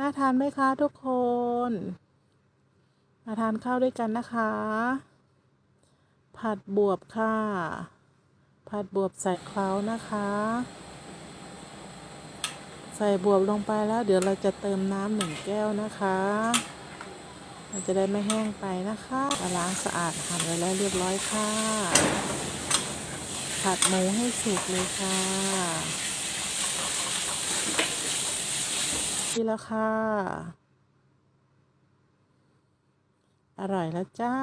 น่าทานไหมคะทุกคน มาทานข้าวด้วยกันนะคะ ผัดบวบค่ะ ผัดบวบใส่เคล้านะคะ ใส่บวบลงไปแล้ว เดี๋ยวเราจะเติมน้ำหนึ่งแก้วนะคะ มันจะได้ไม่แห้งไปนะคะล้างสะอาดหั่นไว้แล้วเรียบร้อยค่ะ ผัดหมูให้สุกเลยค่ะ นี่แล้วค่ะ อร่อยแล้วจ้า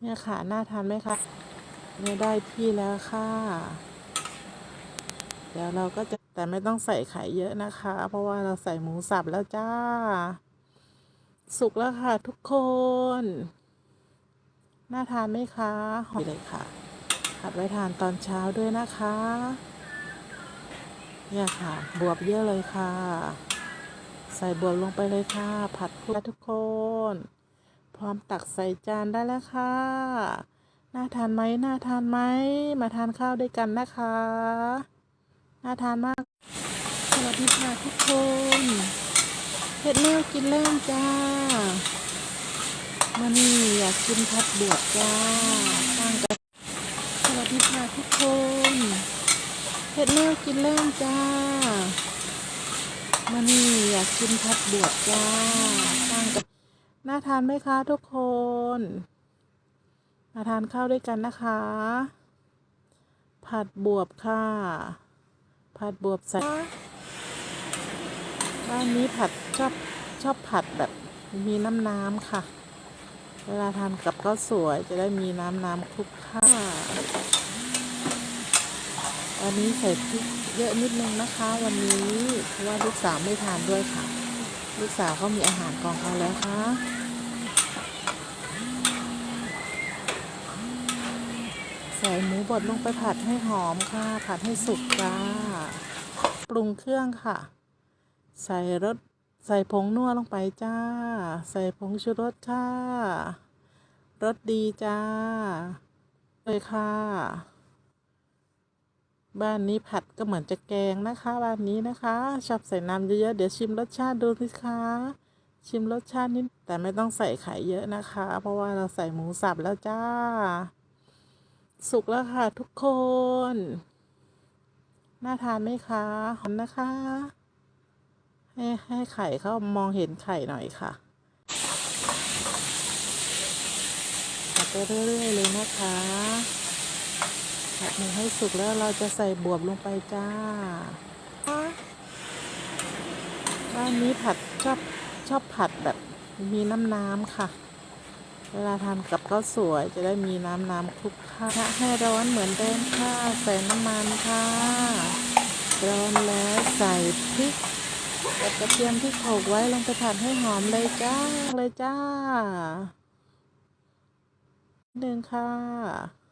เนี่ยค่ะ น่าทานไหมคะเนี่ยได้ที่แล้วค่ะ เดี๋ยวเราก็จะแต่ไม่ต้องใส่ไข่เยอะนะคะ เพราะว่าเราใส่หมูสับแล้วจ้า สุกแล้วค่ะทุกคน น่าทานไหมคะหอมเลยค่ะผัดไว้ทานตอนเช้าด้วยนะคะ เนี่ยค่ะ บวบเยอะเลยค่ะ ใส่บวบลงไปเลยค่ะ ผัดคลุกทุกคน พร้อมตักใส่จานได้แล้วค่ะ น่าทานไหมน่าทานไหม มาทานข้าวด้วยกันนะคะ น่าทานมาก สวัสดีค่ะทุกคนเผ็ดแมวกินเล่นจ้ามานี่อยากกินผัดบวบจ้าตั้งกันสวัสดีค่ะทุกคน เผ็ดแมวกินเล่นจ้ามานี่อยากกินผัดบวบจ้าตั้งกันน่าทานไหมคะทุกคน มาทานข้าวด้วยกันนะคะ ผัดบวบค่ะ ผัดบวบใส่บ้านนี้ผัดชอบชอบผัดแบบมีน้ำน้ำค่ะ เวลาทานกับข้าวสวยจะได้มีน้ำน้ำคลุกข้าว วันนี้ใส่พริกเยอะนิดนึงนะคะ วันนี้เพราะว่าลูกสาวไม่ทานด้วยค่ะ ลูกสาวเขามีอาหารกองเขาแล้วค่ะใส่หมูบดลงไปผัดให้หอมค่ะ ผัดให้สุกจ้าปรุงเครื่องค่ะ ใส่รสใส่ผงนัวลงไปจ้า ใส่ผงชูรสค่ะรสดีจ้าเลยค่ะ บ้านนี้ผัดก็เหมือนจะแกงนะคะ บ้านนี้นะคะชอบใส่น้ำเยอะๆเดี๋ยวชิมรสชาติดูสิคะชิมรสชาตินิดแต่ไม่ต้องใส่ไข่เยอะนะคะ เพราะว่าเราใส่หมูสับแล้วจ้า สุกแล้วค่ะทุกคน น่าทานไหมคะหอมนะคะ ให้ให้ไข่เขามองเห็นไข่หน่อยค่ะผัดไปเรื่อยๆเลยนะคะ ผัดหมูให้สุกแล้วเราจะใส่บวบลงไปจ้าบ้านนี้ผัดชอบชอบผัดแบบมีน้ำน้ำค่ะ เวลาทานกับข้าวสวยจะได้มีน้ำน้ำคลุกข้าวให้ร้อนเหมือนเดิมค่ะใส่น้ำมันค่ะร้อนแล้วใส่พริกกับกระเทียมที่โขลกไว้ลงไปผัดให้หอมเลยจ้าเลยจ้าหนึ่งค่ะ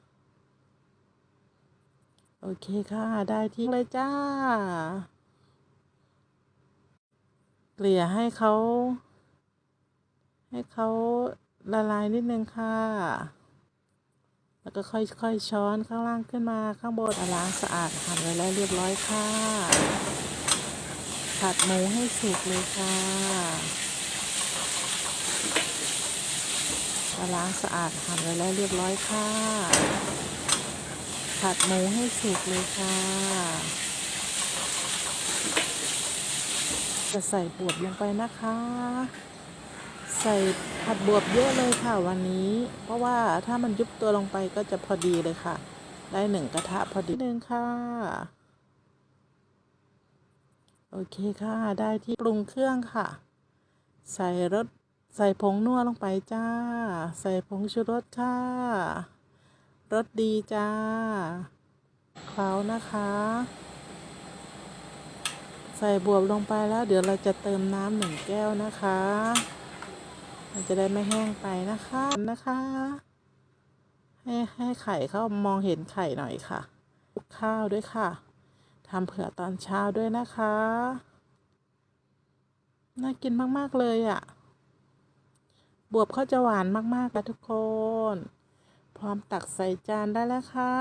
โอเคค่ะ ได้ที่เลยจ้า เกลี่ยให้เขา ให้เขาละลายนิดนึงค่ะ แล้วก็ค่อยๆช้อนข้างล่างขึ้นมาข้างบนล้างสะอาดหั่นไว้แล้วเรียบร้อยค่ะ ผัดหมูให้สุกเลยค่ะล้างสะอาดหั่นไว้แล้วเรียบร้อยค่ะ ผัดหมูให้สุกเลยค่ะ จะใส่บวบลงไปนะคะ ใส่ผัดบวบเยอะเลยค่ะวันนี้ เพราะว่าถ้ามันยุบตัวลงไปก็จะพอดีเลยค่ะ ได้หนึ่งกระทะพอดีหนึ่งค่ะโอเคค่ะ ได้ที่ปรุงเครื่องค่ะ ใส่รสใส่ผงนัวลงไปจ้า ใส่ผงชูรสค่ะ รสดีจ้าเคล้านะคะ ใส่บวบลงไปแล้ว เดี๋ยวเราจะเติมน้ำหนึ่งแก้วนะคะ มันจะได้ไม่แห้งไปนะคะนะคะ ให้ให้ไข่เขามองเห็นไข่หน่อยค่ะข้าวด้วยค่ะทำเผื่อตอนเช้าด้วยนะคะ น่ากินมาก ๆ เลยอะ่ะ บวบเขาจะหวานมากๆนะทุกคน พร้อมตักใส่จานได้แล้วค่ะ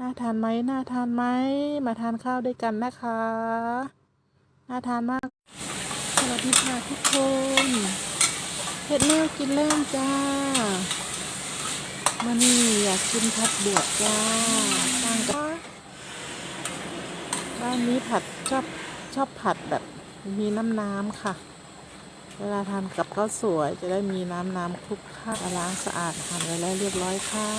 น่าทานไหมน่าทานไหม มาทานข้าวด้วยกันนะคะ น่าทานมาก สวัสดีค่ะทุกคนเห็ดแม่กินเล่นจ้ามานี่อยากกินผัดบวบจ้าตั้งกันบ้านนี้ผัดชอบชอบผัดแบบมีน้ำน้ำค่ะ เวลาทานกับข้าวสวยจะได้มีน้ำน้ำคลุกข้าวล้างสะอาดหั่นไว้แล้วเรียบร้อยค่ะ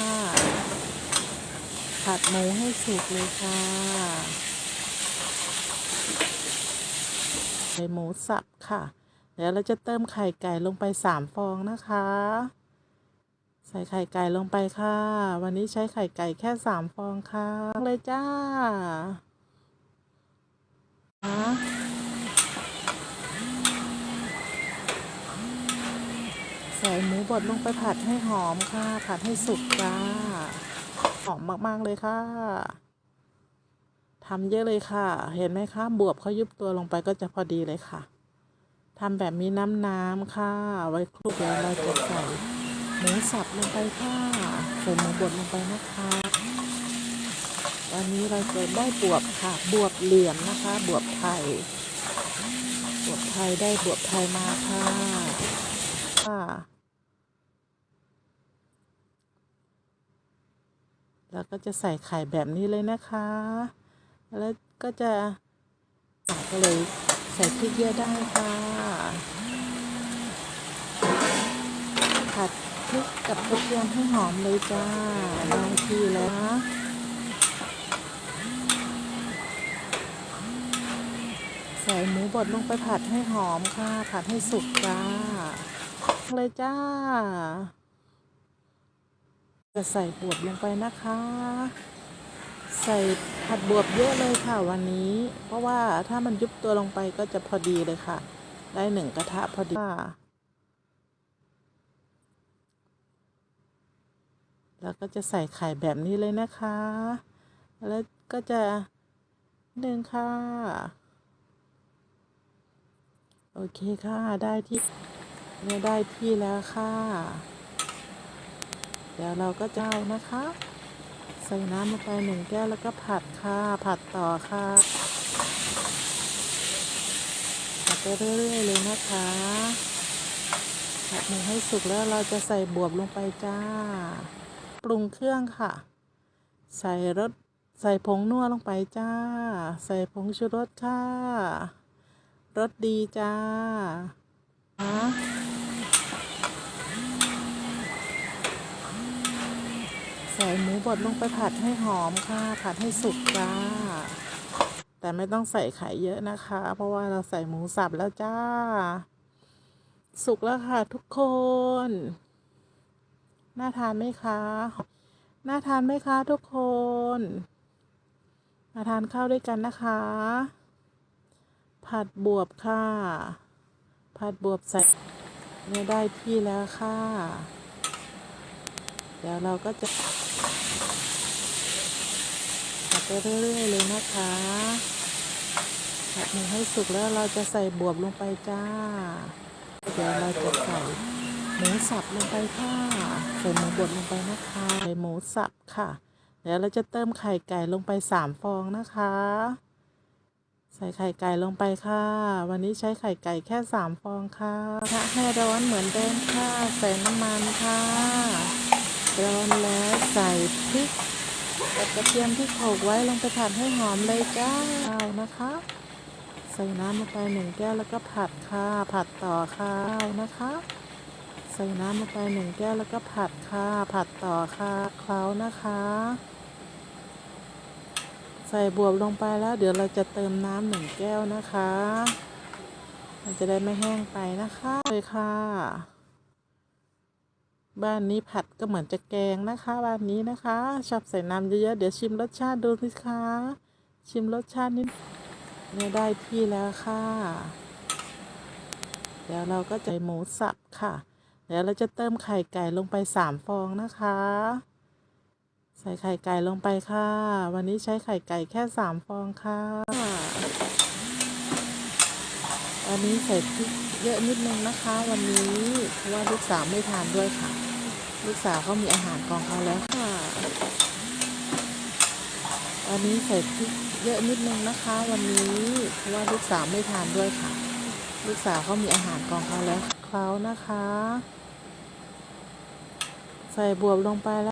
ผัดหมูให้สุกเลยค่ะใส่หมูสับค่ะ เดี๋ยวเราจะเติมไข่ไก่ลงไปสามฟองนะคะ ใส่ไข่ไก่ลงไปค่ะ วันนี้ใช้ไข่ไก่แค่สามฟองค่ะเลยจ้าอะใส่หมูบดลงไปผัดให้หอมค่ะ ผัดให้สุกจ้า หอมมากๆเลยค่ะทำเยอะเลยค่ะ เห็นไหมคะ บวบเขายุบตัวลงไปก็จะพอดีเลยค่ะทำแบบมีน้ำน้ำค่ะ ไว้คลุกเดี๋ยวเราจะใส่หมูสับลงไปค่ะใส่หมูบดลงไปนะคะวันนี้เราจะได้บวบค่ะ บวบเหลี่ยมนะคะ บวบไทย บวบไทยได้บวบไทยมาค่ะค่ะ แล้วก็จะใส่ไข่แบบนี้เลยนะคะ แล้วก็จะก็เลยใส่พริกเยอะได้ค่ะ ผัดพริกกับกระเทียมให้หอมเลยจ้าได้ที่แล้วนะใส่หมูบดลงไปผัดให้หอมค่ะ ผัดให้สุกจ้าเลยจ้า จะใส่บวบลงไปนะคะ ใส่ผัดบวบเยอะเลยค่ะวันนี้ เพราะว่าถ้ามันยุบตัวลงไปก็จะพอดีเลยค่ะ ได้หนึ่งกระทะพอดีแล้วก็จะใส่ไข่แบบนี้เลยนะคะ แล้วก็จะหนึ่งค่ะ โอเคค่ะ ได้ที่เนี่ยได้ที่แล้วค่ะ เดี๋ยวเราก็จะเอานะคะ ใส่น้ำลงไปหนึ่งแก้วแล้วก็ผัดค่ะ ผัดต่อค่ะ ผัดไปเรื่อยๆเลยนะคะผัดหมูให้สุกแล้วเราจะใส่บวบลงไปจ้า ปรุงเครื่องค่ะ ใส่รสใส่ผงนัวลงไปจ้า ใส่ผงชูรสค่ะรสดีจ้าฮะ ใส่หมูบดลงไปผัดให้หอมค่ะ ผัดให้สุกจ้า แต่ไม่ต้องใส่ไข่เยอะนะคะ เพราะว่าเราใส่หมูสับแล้วจ้า สุกแล้วค่ะทุกคน น่าทานไหมคะ น่าทานไหมคะทุกคน มาทานข้าวด้วยกันนะคะ ผัดบวบค่ะ ผัดบวบใส่เนี่ยได้ที่แล้วค่ะ เดี๋ยวเราก็จะผัดไปเรื่อยๆเลยนะคะผัดหมูให้สุกแล้วเราจะใส่บวบลงไปจ้า เดี๋ยวเราจะใส่หมูสับลงไปค่ะ ใส่หมูบดลงไปนะคะ ใส่หมูสับค่ะ เดี๋ยวเราจะเติมไข่ไก่ลงไปสามฟองนะคะ ใส่ไข่ไก่ลงไปค่ะ วันนี้ใช้ไข่ไก่แค่สามฟองค่ะกระทะให้ร้อนเหมือนเดิมค่ะ ใส่น้ำมันค่ะ ร้อนแล้วใส่พริกกับกระเทียมที่โขลกไว้ลงไปผัดให้หอมเลยจ้าเอานะคะ ใส่น้ำลงไปหนึ่งแก้วแล้วก็ผัดค่ะผัดต่อค่ะเอานะคะ ใส่น้ำลงไปหนึ่งแก้วแล้วก็ผัดค่ะผัดต่อค่ะเคล้านะคะ ใส่บวบลงไปแล้ว เดี๋ยวเราจะเติมน้ำหนึ่งแก้วนะคะ มันจะได้ไม่แห้งไปนะคะเลยค่ะ บ้านนี้ผัดก็เหมือนจะแกงนะคะ บ้านนี้นะคะชอบใส่น้ำเยอะๆเดี๋ยวชิมรสชาติดูสิคะชิมรสชาตินิดเนี่ยได้ที่แล้วค่ะ เดี๋ยวเราก็จะหมูสับค่ะ เดี๋ยวเราจะเติมไข่ไก่ลงไปสามฟองนะคะ ใส่ไข่ไก่ลงไปค่ะ วันนี้ใช้ไข่ไก่แค่สามฟองค่ะ วันนี้ใส่พริกเยอะนิดนึงนะคะ วันนี้เพราะว่าลูกสาวไม่ทานด้วยค่ะ ลูกสาวเขามีอาหารของเขาแล้วค่ะวันนี้ใส่พริกเยอะนิดนึงนะคะ วันนี้เพราะว่าลูกสาวไม่ทานด้วยค่ะ ลูกสาวเขามีอาหารของเขาแล้วเขานะคะ ใส่บวบลงไปแล้ว